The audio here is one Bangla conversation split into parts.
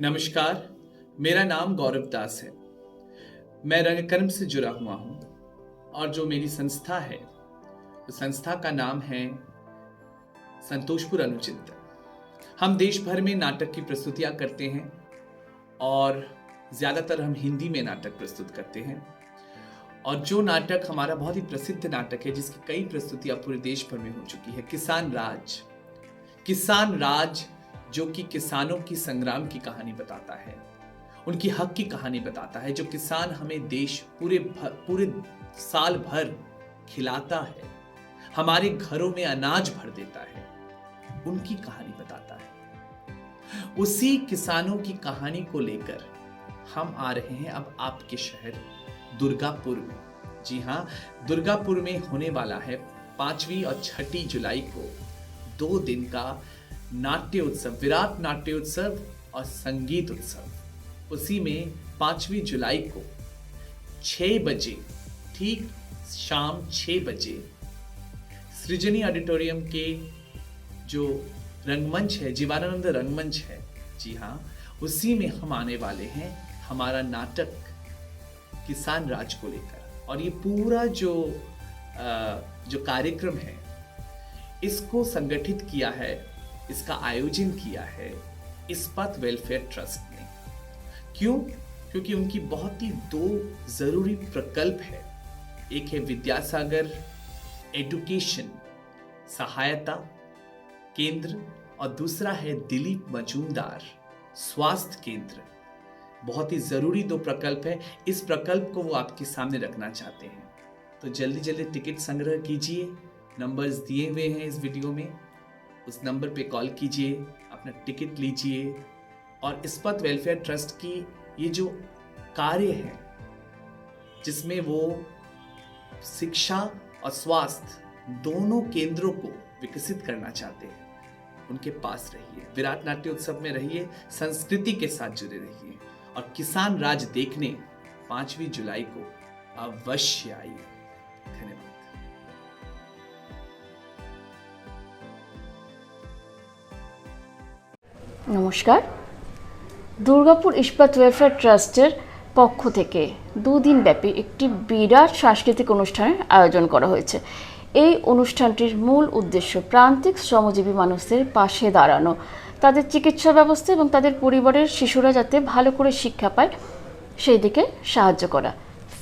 नमस्कार, मेरा नाम गौरव दास है। मैं रंगकर्म से जुड़ा हुआ हूँ और जो मेरी संस्था है, उस संस्था का नाम है संतोषपुर अनुचिंतन हम देश भर में नाटक की प्रस्तुतियाँ करते हैं और ज़्यादातर हम हिंदी में नाटक प्रस्तुत करते हैं। और जो नाटक हमारा बहुत ही प्रसिद्ध नाटक है, जिसकी कई प्रस्तुतियाँ पूरे देश भर में हो चुकी है, किसान राज। किसान राज जो कि किसानों की संग्राम की कहानी बताता है। उनकी हक की कहानी बताता है, जो किसान हमें देश पूरे पूरे साल भर खिलाता है, हमारे घरों में अनाज भर देता है, उनकी कहानी बताता है। उसी किसानों की कहानी को लेकर हम आ रहे हैं अब आपके शहर दुर्गापुर में। जी हाँ दुर्गापुर में होने वाला है पांचवी और छठी जुलाई को दो दिन का नाट्य उत्सव विराट नाट्य उत्सव और संगीत उत्सव। उसी में पांचवी जुलाई को छः बजे, ठीक शाम छः बजे, सृजनी ऑडिटोरियम के जो रंगमंच है, जीवानंद रंगमंच है, जी हाँ उसी में हम आने वाले हैं हमारा नाटक किसान राज को लेकर। और ये पूरा जो जो कार्यक्रम है, इसको संगठित किया है इसका आयोजन किया है इस्पात वेलफेयर ट्रस्ट ने। क्यों? क्योंकि उनकी बहुत ही दो ज़रूरी प्रकल्प है। एक है विद्यासागर एजुकेशन सहायता केंद्र और दूसरा है दिलीप मजूमदार, स्वास्थ्य केंद्र। बहुत ही ज़रूरी दो प्रकल्प है। इस प्रकल्प को वो आपके सामने रखना चाहते हैं। तो जल्दी जल्दी टिकट संग्रह कीजिए। नंबर्स दिए हुए हैं इस वीडियो में। उस नंबर पे कॉल कीजिए, अपना टिकट लीजिए और इस्पत वेलफेयर ट्रस्ट की ये जो कार्य है, जिसमें वो शिक्षा और स्वास्थ्य दोनों केंद्रों को विकसित करना चाहते हैं, उनके पास रहिए। विराट नाट्य उत्सव में रहिए, संस्कृति के साथ जुड़े रहिए और किसान राज देखने पांचवी जुलाई को अवश्य आइए। धन्यवाद। নমস্কার। দুর্গাপুর ইস্পাত ওয়েলফেয়ার ট্রাস্টের পক্ষ থেকে দুদিন ব্যাপী একটি বিরাট সাংস্কৃতিক অনুষ্ঠানের আয়োজন করা হয়েছে। এই অনুষ্ঠানটির মূল উদ্দেশ্য প্রান্তিক শ্রমজীবী মানুষদের পাশে দাঁড়ানো, তাদের চিকিৎসা ব্যবস্থা এবং তাদের পরিবারের শিশুরা যাতে ভালো করে শিক্ষা পায় সেই দিকে সাহায্য করা।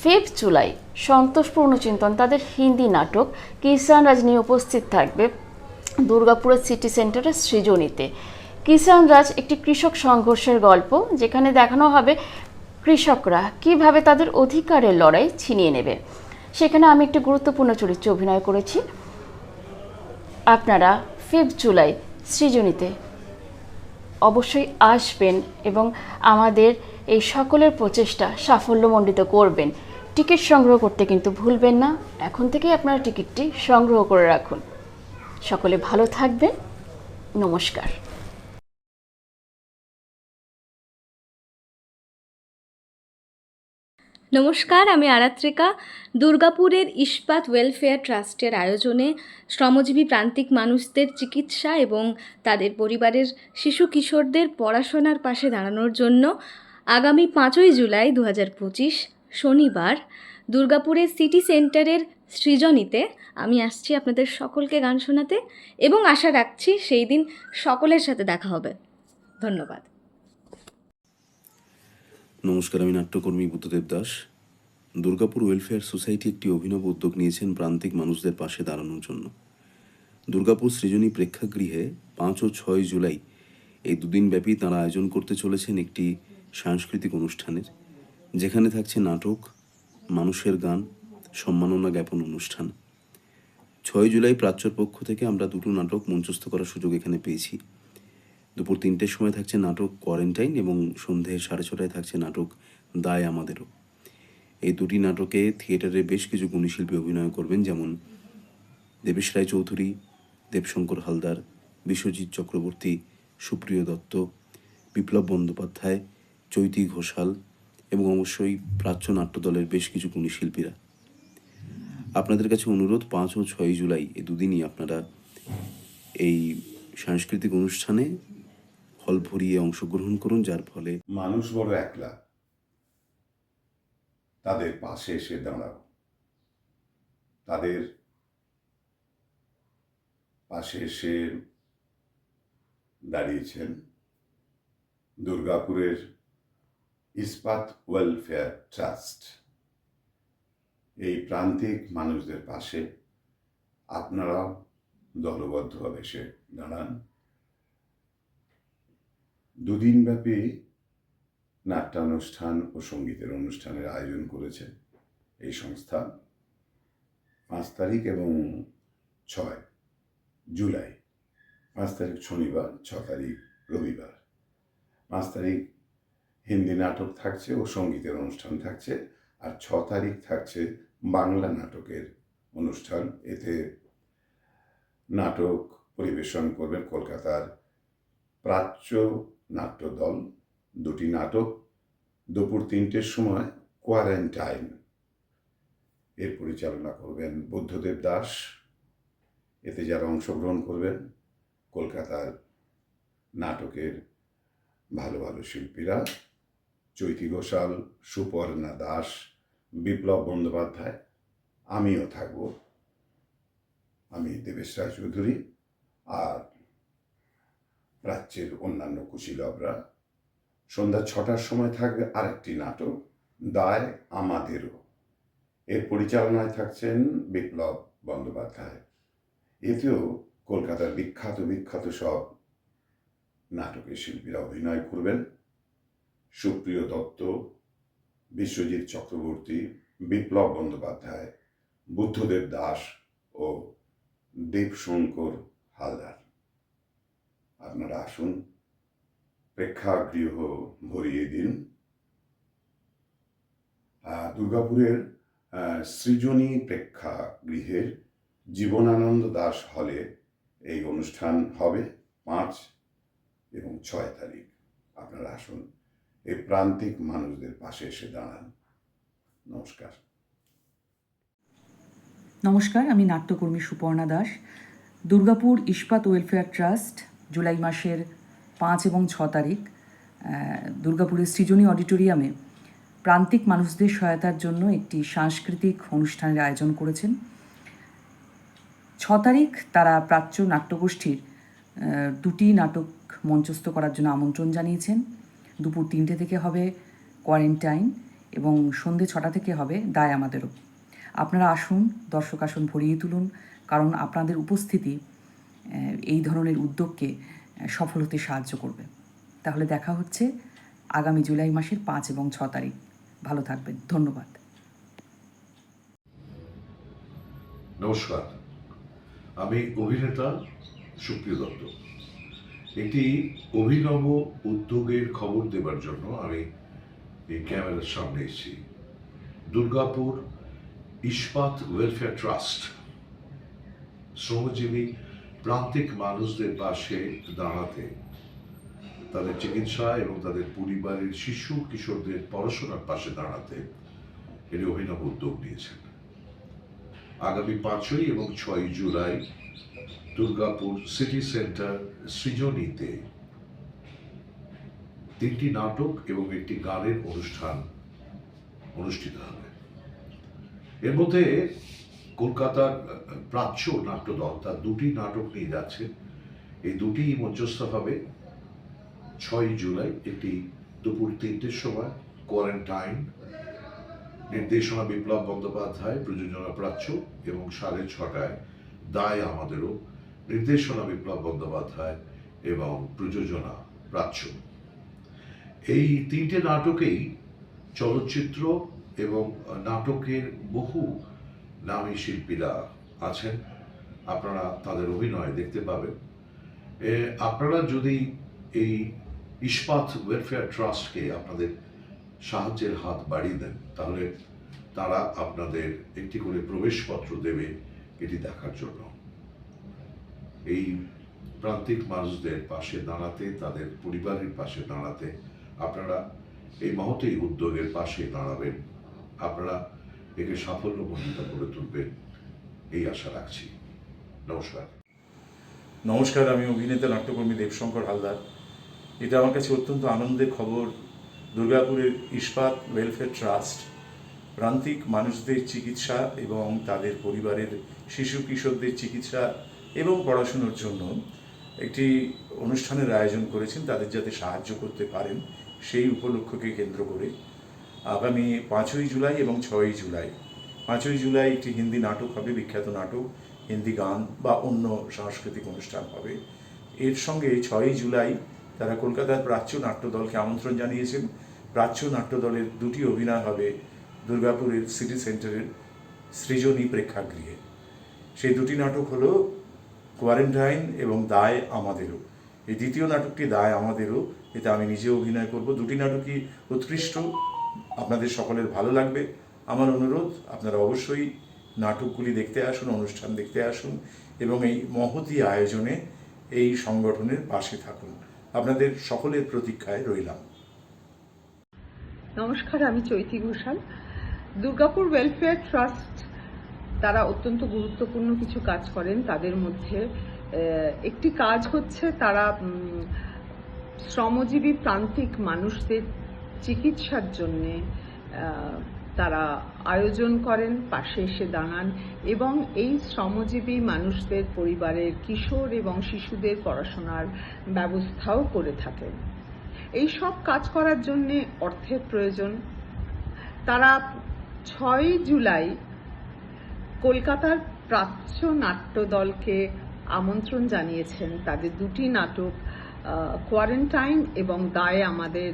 ফিফথ জুলাই, সন্তোষপূর্ণ চিন্তন, তাদের হিন্দি নাটক কিষান রাজ নিয়ে উপস্থিত থাকবে দুর্গাপুরের সিটি সেন্টারের সৃজনীতে। কিষান রাজ একটি কৃষক সংঘর্ষের গল্প, যেখানে দেখানো হবে কৃষকরা কীভাবে তাদের অধিকারের লড়াই ছিনিয়ে নেবে। সেখানে আমি একটি গুরুত্বপূর্ণ চরিত্রে অভিনয় করেছি। আপনারা ফিফথ জুলাই সৃজনীতে অবশ্যই আসবেন এবং আমাদের এই সকলের প্রচেষ্টা সাফল্যমণ্ডিত করবেন। টিকিট সংগ্রহ করতে কিন্তু ভুলবেন না। এখন থেকেই আপনারা টিকিটটি সংগ্রহ করে রাখুন। সকলে ভালো থাকবেন। নমস্কার। নমস্কার, আমি আরাত্রিকা। দুর্গাপুরের ইস্পাত ওয়েলফেয়ার ট্রাস্টের আয়োজনে শ্রমজীবী প্রান্তিক মানুষদের চিকিৎসা এবং তাদের পরিবারের শিশু কিশোরদের পড়াশোনার পাশে দাঁড়ানোর জন্য আগামী পাঁচই জুলাই দু পঁচিশ শনিবার দুর্গাপুরের সিটি সেন্টারের সৃজনীতে আমি আসছি আপনাদের সকলকে গান শোনাতে এবং আশা রাখছি সেই দিন সকলের সাথে দেখা হবে। ধন্যবাদ। নমস্কার, আমি নাট্যকর্মী বুদ্ধদেব দাস। দুর্গাপুর ওয়েলফেয়ার সোসাইটি একটি অভিনব উদ্যোগ নিয়েছেন প্রান্তিক মানুষদের পাশে দাঁড়ানোর জন্য। দুর্গাপুর সৃজনী প্রেক্ষাগৃহে পাঁচ ও ছয় জুলাই এই দুদিন ব্যাপী তাঁরা আয়োজন করতে চলেছেন একটি সাংস্কৃতিক অনুষ্ঠানের, যেখানে থাকছে নাটক, মানুষের গান, সম্মাননা জ্ঞাপন অনুষ্ঠান। ছয় জুলাই প্রাচ্যর পক্ষ থেকে আমরা দুটো নাটক মঞ্চস্থ করার সুযোগ এখানে পেয়েছি। দুপুর তিনটের সময় থাকছে নাটক কোয়ারেন্টাইন এবং সন্ধে সাড়ে ছটায় থাকছে নাটক দায় আমাদেরও। এই দুটি নাটকে থিয়েটারে বেশ কিছু গুণীশিল্পী অভিনয় করবেন, যেমন দেবেশ রায় চৌধুরী দেবশঙ্কর হালদার, বিশ্বজিৎ চক্রবর্তী, সুপ্রিয় দত্ত, বিপ্লব বন্দ্যোপাধ্যায়, চৈতি ঘোষাল এবং অবশ্যই প্রাচ্য নাট্যদলের বেশ কিছু গুণীশিল্পীরা আপনাদের কাছে অনুরোধ, পাঁচ ও ছয় জুলাই এই দুদিনই আপনারা এই সাংস্কৃতিক অনুষ্ঠানে ফল ভরিয়ে অংশগ্রহণ করুন, যার ফলে মানুষ বড় একলা। তাদের পাশে এসে দাঁড়াও। তাদের পাশে এসে দাঁড়িয়েছেন দুর্গাপুরের ইস্পাত ওয়েলফেয়ার ট্রাস্ট। এই প্রান্তিক মানুষদের পাশে আপনারাও দলবদ্ধভাবে এসে দাঁড়ান। দুদিনব্যাপী নাট্যানুষ্ঠান ও সঙ্গীতের অনুষ্ঠানের আয়োজন করেছে এই সংস্থা। পাঁচ তারিখ এবং ছয় জুলাই। পাঁচ তারিখ শনিবার, ছ তারিখ রবিবার। পাঁচ তারিখ হিন্দি নাটক থাকছে ও সঙ্গীতের অনুষ্ঠান থাকছে আর ছ তারিখ থাকছে বাংলা নাটকের অনুষ্ঠান। এতে নাটক পরিবেশন করবেন কলকাতার প্রাচ্য নাট্য দল দুটি নাটক, দুপুর তিনটের সময় কোয়ারেন্টাইন। এর পরিচালনা করবেন বুদ্ধদেব দাস। এতে যারা অংশগ্রহণ করবেন, কলকাতার নাটকের ভালো ভালো শিল্পীরা, চৈতি ঘোষাল, সুপর্ণা দাস, বিপ্লব বন্দ্যোপাধ্যায়, আমিও থাকব। আমি দেবেশ রায় চৌধুরী আর প্রাচ্যের অন্যান্য কুশীলবরা। সন্ধ্যা ছটার সময় থাকবে আরেকটি নাটক, দায় আমাদেরও। এর পরিচালনায় থাকছেন বিপ্লব বন্দ্যোপাধ্যায়। এতেও কলকাতার বিখ্যাত বিখ্যাত সব নাটকের শিল্পীরা অভিনয় করবেন। সুপ্রিয় দত্ত, বিশ্বজিৎ চক্রবর্তী, বিপ্লব বন্দ্যোপাধ্যায়, বুদ্ধদেব দাস ও দেবশঙ্কর হালদার। আপনারা আসুন। প্রেক্ষাগৃহ ভরিয়ে দিন। দুর্গাপুরের সৃজনী প্রেক্ষাগৃহের জীবনানন্দ দাস হলে এই অনুষ্ঠান হবে পাঁচ এবং ছয় তারিখ। আপনারা আসুন। এই প্রান্তিক মানুষদের পাশে এসে দাঁড়ান। নমস্কার। নমস্কার, আমি নাট্যকর্মী সুপর্ণা দাস। দুর্গাপুর ইস্পাত ওয়েলফেয়ার ট্রাস্ট জুলাই মাসের পাঁচ এবং ছ তারিখ দুর্গাপুরের সৃজনী অডিটোরিয়ামে প্রান্তিক মানুষদের সহায়তার জন্য একটি সাংস্কৃতিক অনুষ্ঠানের আয়োজন করেছেন। ছ তারিখ তারা প্রাচ্য নাট্যগোষ্ঠীর দুটি নাটক মঞ্চস্থ করার জন্য আমন্ত্রণ জানিয়েছেন। দুপুর তিনটে থেকে হবে কোয়ারেন্টাইন এবং সন্ধে ছটা থেকে হবে দায় আমাদেরও। আপনারা আসুন, দর্শক আসন ভরিয়ে তুলুন, কারণ আপনাদের উপস্থিতি এই ধরনের উদ্যোগকে সফল হতে সাহায্য করবে। তাহলে দেখা হচ্ছে আগামী জুলাই মাসের পাঁচ এবং ছ তারিখ। ভালো থাকবেন। ধন্যবাদ। নমস্কার। আমি অভিনেতা সুপ্রিয় দত্ত। একটি অভিনব উদ্যোগের খবর দেবার জন্য আমি এই ক্যামেরার সামনে এসেছি। দুর্গাপুর ইস্পাত ওয়েলফেয়ার ট্রাস্ট শ্রমজীবী প্রান্তিক মানুষদের পাশে দাঁড়াতে, তাদের চিকিৎসা এবং তাদের পরিবারের শিশু, কিশোরদের পড়াশোনার পাশে দাঁড়াতে এটি অভিনব উদ্যোগ নিয়েছেন। আগামী পাঁচই এবং ছয় জুলাই দুর্গাপুর সিটি সেন্টার সৃজনীতে তিনটি নাটক এবং একটি গানের অনুষ্ঠান অনুষ্ঠিত হবে। এর মধ্যে কলকাতার প্রাচ্য নাট্যদল, তার দুটি নাটক নিয়ে যাচ্ছে। এই দুটি মঞ্চস্থ হবে ছয় জুলাই, একটি দুপুর তিনটের সময় কোয়ারেন্টাইন নির্দেশনা বিপ্লব বন্দ্যোপাধ্যায়, প্রযোজনা প্রাচ্য এবং সাড়ে ছটায় দায় আমাদেরও। নির্দেশনা বিপ্লব বন্দ্যোপাধ্যায় এবং প্রযোজনা প্রাচ্য। এই তিনটে নাটকেই চলচ্চিত্র এবং নাটকের বহু নামী শিল্পীরা আছেন। আপনারা তাদের অভিনয় দেখতে পাবেন। আপনারা যদি এই ইস্পাত ওয়েলফেয়ার ট্রাস্টকে আপনাদের সাহায্যের হাত বাড়িয়ে দেন, তাহলে তারা আপনাদের একটি করে প্রবেশপত্র দেবে এটি দেখার জন্য। এই প্রান্তিক মানুষদের পাশে দাঁড়াতে, তাদের পরিবারের পাশে দাঁড়াতে আপনারা এই মহতে উদ্যোগের পাশে দাঁড়াবেন। আপনারা একে সাফল্যমণ্ডিত করে তুলবেন এই আশা রাখছি। নমস্কার। নমস্কার, আমি অভিনেতা নাট্যকর্মী দেবশঙ্কর হালদার। এটা আমার কাছে অত্যন্ত আনন্দের খবর। দুর্গাপুরের ইস্পাত ওয়েলফেয়ার ট্রাস্ট প্রান্তিক মানুষদের চিকিৎসা এবং তাদের পরিবারের শিশু কিশোরদের চিকিৎসা এবং পড়াশুনোর জন্য একটি অনুষ্ঠানের আয়োজন করেছেন। তাদের যাতে সাহায্য করতে পারেন, সেই উপলক্ষকে কেন্দ্র করে আগামী পাঁচই জুলাই এবং ছয়ই জুলাই। পাঁচই জুলাই একটি হিন্দি নাটক হবে, বিখ্যাত নাটক, হিন্দি গান বা অন্য সাংস্কৃতিক অনুষ্ঠান হবে। এর সঙ্গে ছয়ই জুলাই তারা কলকাতার প্রাচ্য নাট্যদলকে আমন্ত্রণ জানিয়েছেন। প্রাচ্য নাট্যদলের দুটি অভিনয় হবে দুর্গাপুরের সিটি সেন্টারের সৃজনী প্রেক্ষাগৃহে। সেই দুটি নাটক হলো কোয়ারেন্টাইন এবং দায় আমাদেরও। এই দ্বিতীয় নাটকটি দায় আমাদেরও, এতে আমি নিজে অভিনয় করব। দুটি নাটকই উৎকৃষ্ট। আপনাদের সকলের ভালো লাগবে। আমার অনুরোধ, আপনারা অবশ্যই নাটকগুলি দেখতে আসুন, অনুষ্ঠান দেখতে আসুন এবং এই মহতী আয়োজনে এই সংগঠনের পাশে থাকুন। আপনাদের সকলের প্রতীক্ষায় রইলাম। নমস্কার, আমি চৈতি ঘোষাল। দুর্গাপুর ওয়েলফেয়ার ট্রাস্ট তারা অত্যন্ত গুরুত্বপূর্ণ কিছু কাজ করেন। তাদের মধ্যে একটি কাজ হচ্ছে তারা শ্রমজীবী প্রান্তিক মানুষদের চিকিৎসার জন্যে তারা আয়োজন করেন, পাশে এসে দাঁড়ান এবং এই শ্রমজীবী মানুষদের পরিবারের কিশোর এবং শিশুদের পড়াশোনার ব্যবস্থাও করে থাকেন। এই সব কাজ করার জন্য অর্থের প্রয়োজন। তারা ছয় জুলাই কলকাতার প্রাচ্য নাট্যদলকে আমন্ত্রণ জানিয়েছেন। তাদের দুটি নাটক কোয়ারেন্টাইন এবং দায় আমাদের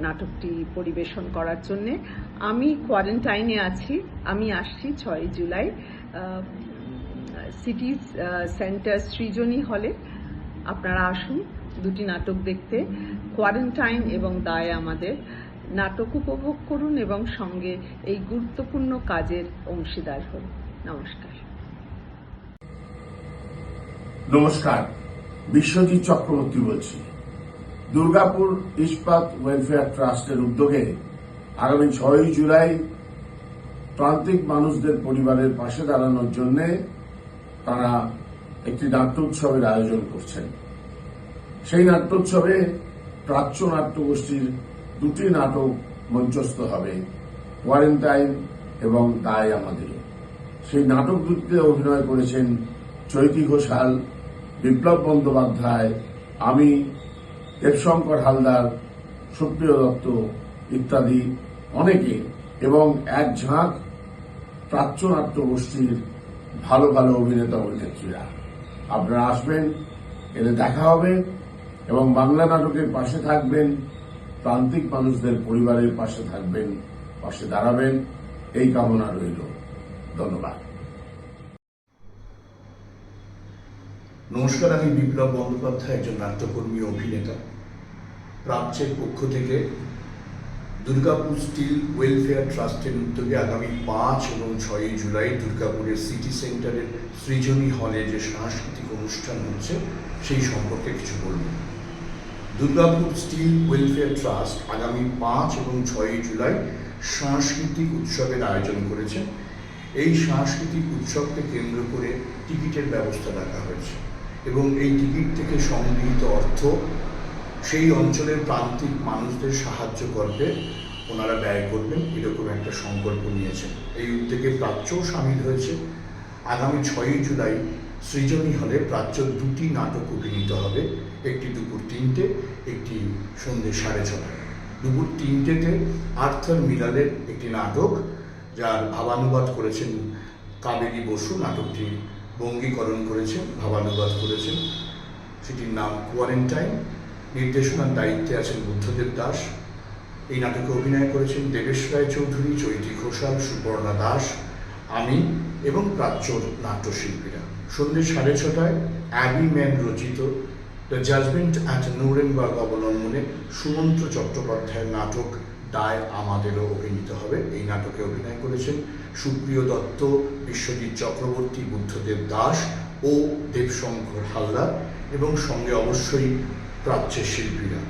নাটকটি পরিবেশন করার জন্য। আমি কোয়ারেন্টাইনে আছি। আমি আসছি ছয় জুলাই সিটি সেন্টার সৃজনী হলে। আপনারা আসুন, দুটি নাটক দেখতে। কোয়ারেন্টাইন এবং দায় আমাদের। নাটক উপভোগ করুন এবং সঙ্গে এই গুরুত্বপূর্ণ কাজের অংশীদার হন। নমস্কার। নমস্কার, বিশ্বজিৎ চক্রবর্তী বলছি। দুর্গাপুর ইস্পাত ওয়েলফেয়ার ট্রাস্টের উদ্যোগে আগামী ছয়ই জুলাই প্রান্তিক মানুষদের পরিবারের পাশে দাঁড়ানোর জন্য তারা একটি নাট্যোৎসবের আয়োজন করছেন। সেই নাট্যোৎসবে প্রাচ্য নাট্যগোষ্ঠীর দুটি নাটক মঞ্চস্থ হবে কোয়ারেন্টাইন এবং দায় আমাদের। সেই নাটক দুটিতে অভিনয় করেছেন চৈতি ঘোষাল, বিপ্লব বন্দ্যোপাধ্যায়, আমি দেবশঙ্কর হালদার, সুপ্রিয় দত্ত ইত্যাদি অনেকে এবং এক ঝাঁক প্রাচ্য নাট্য গোষ্ঠীর ভালো ভালো অভিনেতা অভিনেত্রীরা। আপনারা আসবেন, এতে দেখা হবে এবং বাংলা নাটকের পাশে থাকবেন, প্রান্তিক মানুষদের পরিবারের পাশে থাকবেন, পাশে দাঁড়াবেন, এই কামনা রইল। ধন্যবাদ। নমস্কার, আমি বিপ্লব বন্দ্যোপাধ্যায়, একজন নাট্যকর্মী অভিনেতা। প্রাচ্যের পক্ষ থেকে দুর্গাপুর স্টিল ওয়েলফেয়ার ট্রাস্টের উদ্যোগে আগামী পাঁচ এবং ছয়ই জুলাই দুর্গাপুরের সিটি সেন্টারের সৃজনী হলে যে সাংস্কৃতিক অনুষ্ঠান হচ্ছে, সেই সম্পর্কে কিছু বলব। দুর্গাপুর স্টিল ওয়েলফেয়ার ট্রাস্ট আগামী পাঁচ এবং ছয়ই জুলাই সাংস্কৃতিক উৎসবের আয়োজন করেছে। এই সাংস্কৃতিক উৎসবকে কেন্দ্র করে টিকিটের ব্যবস্থা রাখা হয়েছে এবং এই টিকিট থেকে সংগৃহীত অর্থ সেই অঞ্চলের প্রান্তিক মানুষদের সাহায্য করবে, ওনারা ব্যয় করবেন, এরকম একটা সংকল্প নিয়েছেন। এই উদ্যোগে প্রাচ্যও সামিল হয়েছে। আগামী ছয়ই জুলাই সৃজনী হলে প্রাচ্য দুটি নাটক অভিনীত হবে, একটি দুপুর তিনটে, একটি সন্ধ্যে সাড়ে ছটায় দুপুর তিনটেতে আর্থার মিরালের একটি নাটক, যার ভাবানুবাদ করেছেন কাবেরী বসু, নাটকটি বঙ্গীকরণ করেছেন, ভাবানুবাদ করেছেন। সেটির নাম কোয়ারেন্টাইন নির্দেশনার দায়িত্বে আছেন বুদ্ধদেব দাস। এই নাটকে অভিনয় করেছেন দেবেশ রায় চৌধুরী, চৈতি ঘোষাল, সুবর্ণা দাস, আমি এবং প্রাচ্যর নাট্যশিল্পীরা। সন্ধ্যে সাড়ে ছটায় অ্যাবি ম্যান রচিত দ্য জাজমেন্ট অ্যাট নুরেনবার্গ অবলম্বনে সুমন্ত চট্টোপাধ্যায়ের নাটক দায় আমাদেরও অভিনীত হবে। এই নাটকে অভিনয় করেছেন সুপ্রিয় দত্ত, বিশ্বজিৎ চক্রবর্তী, বুদ্ধদেব দাস ও দেবশঙ্কর হালদার এবং সঙ্গে অবশ্যই প্রাচ্যের শিল্পীরা।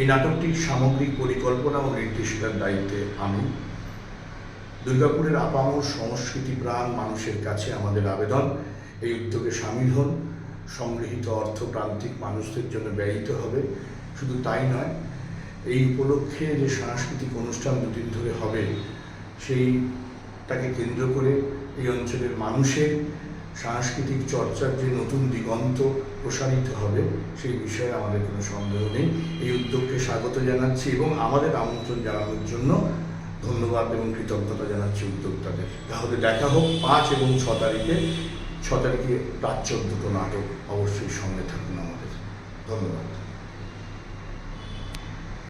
এই নাটকটির সামগ্রিক পরিকল্পনা ও নির্দেশিকার দায়িত্বে আমি। দুর্গাপুরের আপামর সংস্কৃতি প্রাণ মানুষের কাছে আমাদের আবেদন। এই উদ্যোগে সামিল হন। সংগৃহীত অর্থ প্রান্তিক মানুষদের জন্য ব্যয়িত হবে। শুধু তাই নয়, এই উপলক্ষে যে সাংস্কৃতিক অনুষ্ঠান দুদিন ধরে হবে সেইটাকে কেন্দ্র করে এই অঞ্চলের মানুষের সাংস্কৃতিক চর্চার যে নতুন দিগন্ত প্রসারিত হবে, সেই বিষয়ে আমাদের কোনো সন্দেহ নেই। এই উদ্যোগকে স্বাগত জানাচ্ছি এবং আমাদের আমন্ত্রণ জানানোর জন্য ধন্যবাদ এবং কৃতজ্ঞতা জানাচ্ছি উদ্যোক্তাদের। তাহলে দেখা হোক, পাঁচ এবং ছ তারিখে ছ তারিখে প্রাচ্য দুটো নাটক অবশ্যই সঙ্গে থাকুন আমাদের। ধন্যবাদ।